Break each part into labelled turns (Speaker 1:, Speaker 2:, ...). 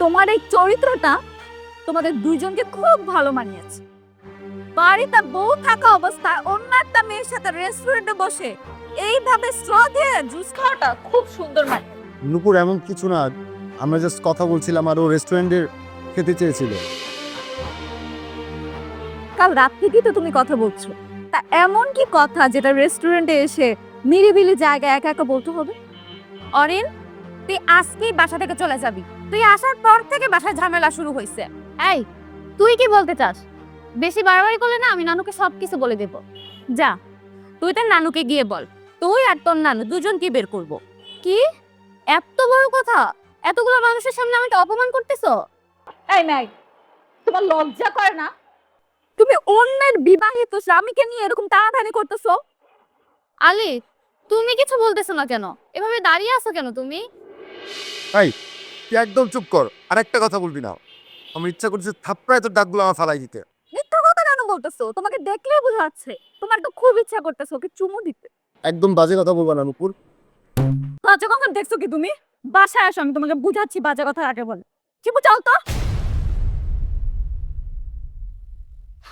Speaker 1: তোমার এই চরিত্রটা তোমাদের দুইজনকে খুব ভালো মানিয়েছে। বাড়িতে বউ থাকা অবস্থায় অন্য একটা মেয়ের সাথে রেস্টুরেন্টে বসে এইভাবে স্ট্র দিয়ে জুস খাওয়াটা খুব সুন্দর মানে
Speaker 2: নুপুর এমন কিছু না। আমরা জাস্ট কথা বলছিলাম আর ও রেস্টুরেন্টের খেতে চেয়েছিল।
Speaker 1: কাল রাত থেকেই তো তুমি কথা বলছো। তা এমন কি কথা যেটা রেস্টুরেন্টে এসে নিরিবিলি জায়গায় একা একা বলতে হবে? অরিন তুই আজকেই বাসা থেকে চলে যাবি। তুই আসার পর থেকে বাসায় ঝামেলা শুরু হয়েছে এই তুই কি বলতে চাস? বেশি বাড়াবাড়ি করলে না আমি নানুকে সব কিছু বলে দেব। যা তুই তোর নানুকে গিয়ে বল তুই আর তোর নানু দুজন কি বের করব? কি? এত বড় কথা? এতগুলো মানুষের সামনে আমাকে অপমান করতেছো? এই নাই তোমার লজ্জা করে না? তুমি অন্যের বিবাহিত স্বামীকে নিয়ে এরকম টানাটানি করতেছো? আলি তুমি কিছু বলতেছো না কেন? এভাবে দাঁড়িয়ে আছো কেন তুমি?
Speaker 2: তুই একদম চুপ কর। আর একটা কথা বলবি না। আমার ইচ্ছা করছে থাপ্পড়ায় তোর দাগগুলো আমার ফালাই দিতে।
Speaker 1: মিথ্যা কথা কেন বলতেছো? তোমাকে দেখলেই বোঝা যাচ্ছে। তোমার তো খুব ইচ্ছা করতেছো ওকে চুমু দিতে।
Speaker 2: একদম বাজে কথা বলবা না নুপুর।
Speaker 1: বাজে কথা দেখছ কি তুমি? বাসায় আসো আমি তোমাকে বুঝাচ্ছি বাজে কথা আগে বল। কি বুঝাও তো?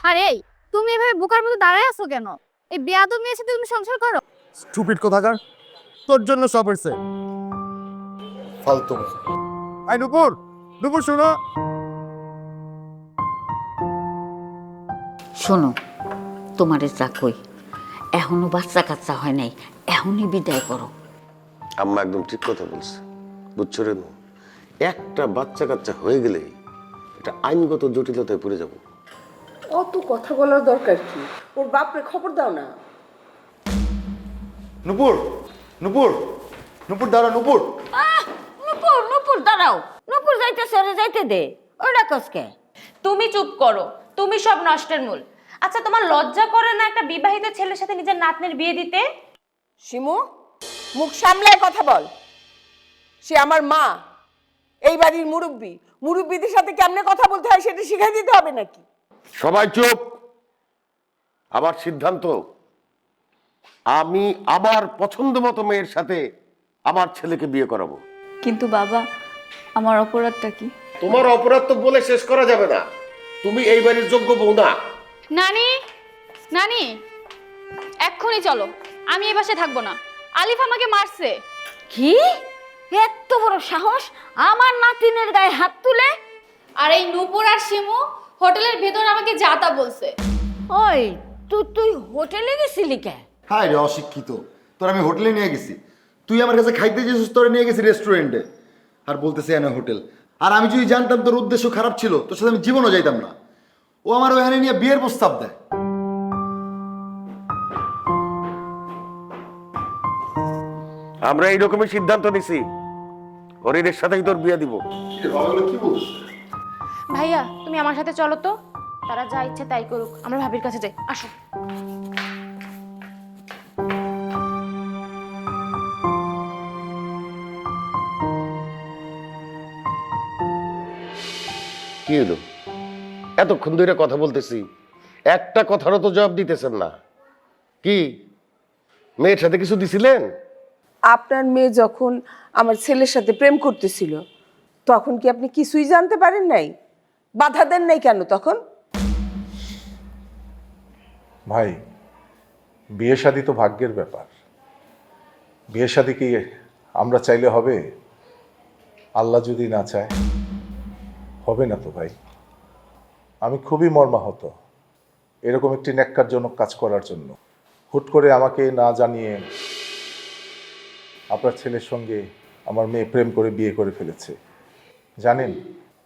Speaker 1: আরে এই, তুমি এভাবে বোকার মতো দাঁড়ায় আছো কেন? এই বেয়াদব মেয়ের সাথে তুমি সংসার করো।
Speaker 2: স্টুপিড কোথাকার? তোর জন্য সব হয়েছে। ফালতু। আই নুপুর নুপুর শোনো।
Speaker 3: শোনো তোমারে যা কই? এখনও বাচ্চা কাচ্চা হয় নাই এখনই বিদায় করো।
Speaker 4: আম্মা একদম ঠিক কথা বলছে। বুঝছ রে একটা বাচ্চা কাচ্চা হয়ে গেলে এটা আইনগত জটিলতায় পড়ে যাব।
Speaker 5: অত কথা বলার দরকার কি? ওর বাপরে খবর দাও না।
Speaker 2: নুপুর নুপুর নুপুর দাঁড়া নুপুর।
Speaker 3: নুপুর নুপুর দাঁড়াও। নুপুর যাইতে সরে যাইতে দে। ওটা কসকে
Speaker 6: তুমি চুপ করো তুমি সব নষ্টের মূল। আচ্ছা তোমার লজ্জা করে না একটা বিবাহিত ছেলের সাথে নিজের নাতনির বিয়ে দিতে?
Speaker 5: শিমু মুখ সামলায় কথা বল। সে আমার মা এই বাড়ির মুরব্বী। মুরব্বীদের সাথে কেমনে কথা বলতে হয় সেটা শিখাই দিতে হবে নাকি?
Speaker 4: সবাই চুপ। আমার সিদ্ধান্ত আমি আমার পছন্দ মতো মেয়ের সাথে আমার ছেলেকে বিয়ে করাবো।
Speaker 7: কিন্তু বাবা আমার অপরাধটা কি?
Speaker 4: তোমার অপরাধ তো বলে শেষ করা যাবে না। তুমি এই বাড়ির যোগ্য বউ না।
Speaker 7: নানি নানি এক্ষুনি চলো। আমি এই বাসায় থাকব না। আলিফ আমাকে মারছে।
Speaker 3: কি? এত বড় সাহস? আমার নাতিনের গায়ে হাত তুলে?
Speaker 7: আর এই নূপুর আর শিমু হোটেলের ভেতর আমাকে যাতা বলছে।
Speaker 3: ওই তুই তুই হোটেলে গেছিলি কে?
Speaker 8: হায় রে অশিক্ষিত। তোর আমি হোটেলে নিয়ে গেছি। তুই আমার কাছে খাইতে যেছিস তোরে নিয়ে গেছি রেস্টুরেন্টে আর বলতেছে এনে হোটেল। আর আমি যদি জানতাম তোর উদ্দেশ্য খারাপ ছিল তোর সাথে আমি জীবনও যাইতাম না। ও আমার ওখানে নিয়ে বিয়ের প্রস্তাব দেয়।
Speaker 4: আমরা এই রকমের সিদ্ধান্ত নিছি। হরিণের সাথেই তোর বিয়ে দিব।
Speaker 8: কি বলছিস
Speaker 6: ভাইয়া তুমি আমার সাথে চলো তো। তারা যা ইচ্ছে তাই করুক। আমরা ভাবির কাছে যাই। আসো।
Speaker 4: কি হলো এতক্ষণ ধরে কথা বলতেছি। একটা কথারও তো জবাব দিতেছেন না। কি? মেয়ের সাথে কিছু দিছিলেন?
Speaker 5: আপনার মেয়ে যখন আমার ছেলের সাথে প্রেম করতেছিল তখন কি আপনি কিছুই জানতে পারেন নাই? বাধা দেন নাই কেন তখন?
Speaker 9: ভাই বিয়ে শাদি তো ভাগ্যের ব্যাপার। বিয়ে শাদি কি আমরা চাইলে হবে? আল্লাহ যদি না চায়। হবে না তো ভাই? আমি খুবই মর্মাহত এরকম একটি ন্যাক্কারজনক কাজ করার জন্য। হুট করে আমাকে না জানিয়ে আপনার ছেলের সঙ্গে আমার মেয়ে প্রেম করে বিয়ে করে ফেলেছে। জানেন,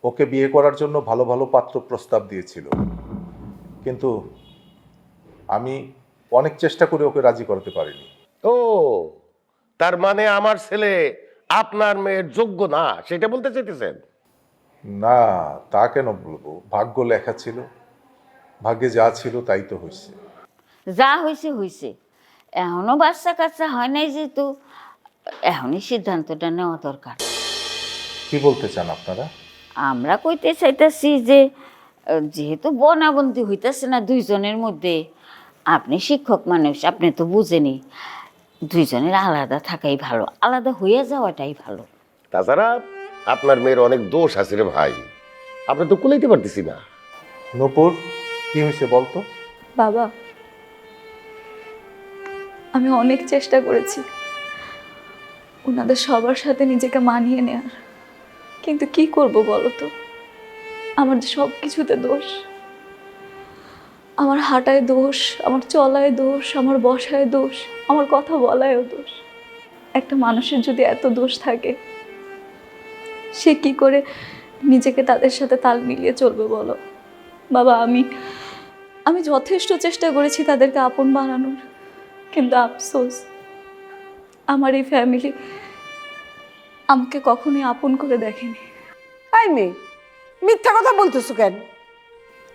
Speaker 9: ওকে বিয়ে করার জন্য ভালো ভালো পাত্র প্রস্তাব দিয়েছিল। কিন্তু আমি অনেক চেষ্টা করে ওকে রাজি করাতে পারিনি।
Speaker 4: ও, তার মানে আমার ছেলে আপনার মেয়ের যোগ্য না, সেটা বলতে চাইতেছেন?
Speaker 9: না তা কেন বলব? ভাগ্য লেখা ছিল। ভাগ্যে যা ছিল তাই তো হয়েছে
Speaker 3: যা হয়েছে হয়েছে এখনও বাচ্চা কাচ্চা হয় নাই যেহেতু এখনই সিদ্ধান্তটা নেওয়া দরকার।
Speaker 9: কি বলতে চান আপনারা?
Speaker 3: আমরা কইতে চাইতেছি যে যেহেতু বনাবন্দি হইতেছে না দুইজনের মধ্যে আপনি শিক্ষক মানুষ আপনি তো বুঝেনি দুইজনের আলাদা থাকাই ভালো আলাদা হয়ে যাওয়াটাই ভালো।
Speaker 4: তাছাড়া আপনার মেয়ের অনেক দোষ আছে রে ভাই। আপনি তো কুলাইতে পারতেছি না।
Speaker 9: নপুর কি হয়েছে বলতো?
Speaker 7: বাবা আমি অনেক চেষ্টা করেছি। ওনাদের সবার সাথে নিজেকে মানিয়ে নেয়ার। কিন্তু কি করব বলো তো আমার যে সব কিছুতে দোষ আমার হাঁটায় দোষ আমার চলায় দোষ আমার বসায় দোষ আমার কথা বলায়ও দোষ। একটা মানুষের যদি এত দোষ থাকে সে কি করে নিজেকে তাদের সাথে তাল মিলিয়ে চলবে বলো? বাবা আমি আমি যথেষ্ট চেষ্টা করেছি তাদেরকে আপন বানানোর কিন্তু আফসোস আমার এই ফ্যামিলি আমাকে কখনোই আপন করে দেখেনি।
Speaker 5: তাই মেয়ে মিথ্যা কথা বলতেছো কেন?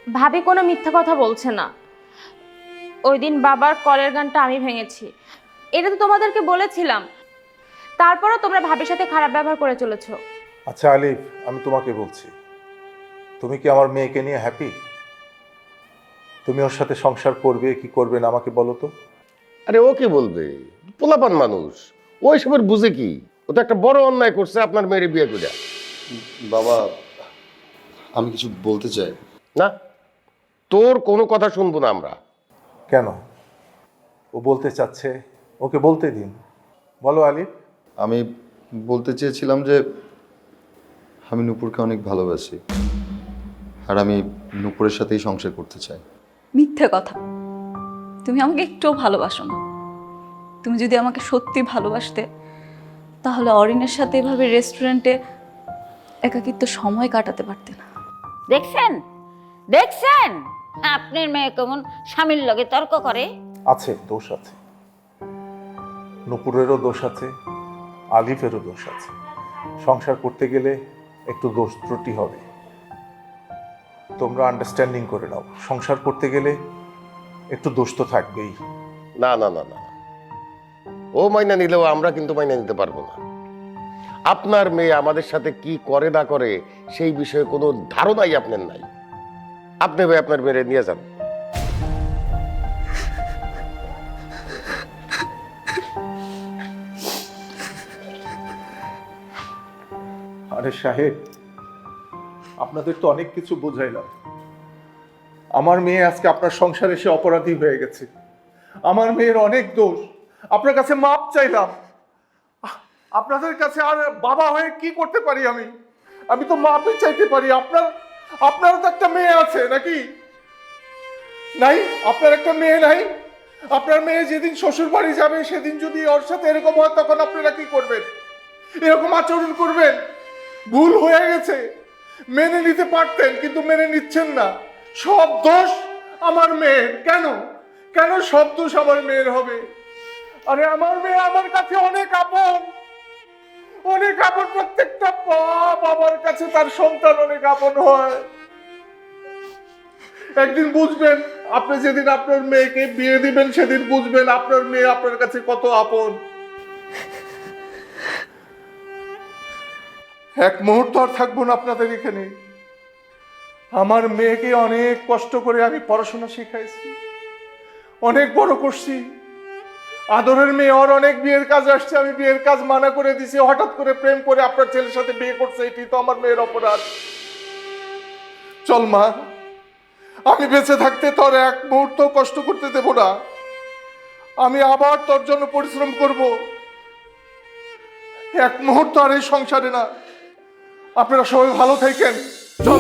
Speaker 6: ভাবি কোনো মিথ্যা কথা বলছে না। ওই দিন বাবার কলের গানটা আমি ভেঙেছি। এটা তো তোমাদেরকে বলেছিলাম। তারপরও তোমরা ভাবির সাথে খারাপ ব্যবহার করে চলেছো।
Speaker 9: আচ্ছা আলিফ আমি তোমাকে বলছি। তুমি কি আমার মেয়েকে নিয়ে হ্যাপি তুমি ওর সাথে সংসার করবে কি করবে না আমাকে বলো তো।
Speaker 4: আরে ও কি বলবে? পোলাপান মানুষ। ও এসবের বুঝে কি? ও তো একটা বড় অন্যায় করছে আপনার মেয়ের বিয়ে করে।
Speaker 8: বাবা আমি কিছু বলতে চাই।
Speaker 4: না তোর কোনো কথা শুনব না আমরা।
Speaker 9: কেন? ও বলতে চাচ্ছে ওকে বলতে দিন। বলো আলিফ।
Speaker 8: আমি বলতে চেয়েছিলাম যে আমি নূপুরকে অনেক ভালোবাসি আর আমি নূপুরের সাথেই সংসার করতে চাই।
Speaker 7: মিথ্যে কথা। তুমি আমাকে একটুও ভালোবাসো না। তুমি যদি আমাকে সত্যি ভালোবাসতে তাহলে অরিনের সাথে এভাবে রেস্টুরেন্টে একাকিত্ব সময় কাটাতে পারতে না।
Speaker 3: দেখছেন? দেখছেন? আপনার মেয়ে কেমন স্বামীর লগে তর্ক করে?
Speaker 9: আছে দোষ আছে। নুপুরেরও দোষ আছে আলিফেরও দোষ আছে। সংসার করতে গেলে একটু দোষ ত্রুটি হবে। তোমরা আন্ডারস্ট্যান্ডিং করে নাও। সংসার করতে গেলে একটু দোষ তো থাকবেই।
Speaker 4: না না না না। ও মাইনা নিলেও আমরা কিন্তু মাইনা নিতে পারব না। আপনার মেয়ে আমাদের সাথে কি করে না করে সেই বিষয়ে কোনো ধারণাই আপনার নাই। আপনি ভাই আপনার মেয়ে নিয়ে যান।
Speaker 9: আরে সাহেব, আপনাদের তো অনেক কিছু বুঝাইলাম। আমার মেয়ে আজকে আপনার সংসারে এসে অপরাধী হয়ে গেছে। আমার মেয়ের অনেক দোষ। আপনার কাছে মাপ চাইলাম। আপনাদের কাছে আর বাবা হয়ে কি করতে পারি আমি? আমি তো মাপই চাইতে পারি। আপনার, আপনারও তো একটা মেয়ে আছে, নাকি? নাই, আপনার একটা মেয়ে নাই। আপনার মেয়ে যেদিন শ্বশুর বাড়ি যাবে, সেদিন যদি ওর সাথে এরকম হয়, তখন আপনারা কি করবেন? এরকম আচরণ করবেন? ভুল হয়ে গেছে। মেনে নিতে পারতেন, কিন্তু মেনে নিচ্ছেন না। সব দোষ আমার মেয়ের। কেন? কেন সব দোষ আমার মেয়ের হবে? আরে আমার মেয়ে আমার কাছে অনেক আপন। অনেক আপন, প্রত্যেকটা পা আমার কাছে তার সন্তান অনেক আপন হয়। একদিন বুঝবেন, আপনি যেদিন আপনার মেয়েকে বিয়ে দিবেন, সেদিন বুঝবেন আপনার মেয়ে আপনার কাছে কত আপন। এক মুহূর্ত আর থাকব না আপনাদের এখানে। আমার মেয়েকে অনেক কষ্ট করে আমি পড়াশোনা শিখাইছি, অনেক বড় করছি। আদরের মেয়ে ওর অনেক বিয়ের কাজ আসছে, আমি বিয়ের কাজ মানা করে দিছি, হঠাৎ করে প্রেম করে আপনার ছেলের সাথে বিয়ে করছে এটি তো আমার মেয়ের অপরাধ। চল মা, আমি বেঁচে থাকতে তোর এক মুহূর্ত কষ্ট করতে দেব না। আমি আবার তোর জন্য পরিশ্রম করব। এক মুহূর্ত আর এই সংসারে না আপনারা সবাই ভালো থাকেন। চল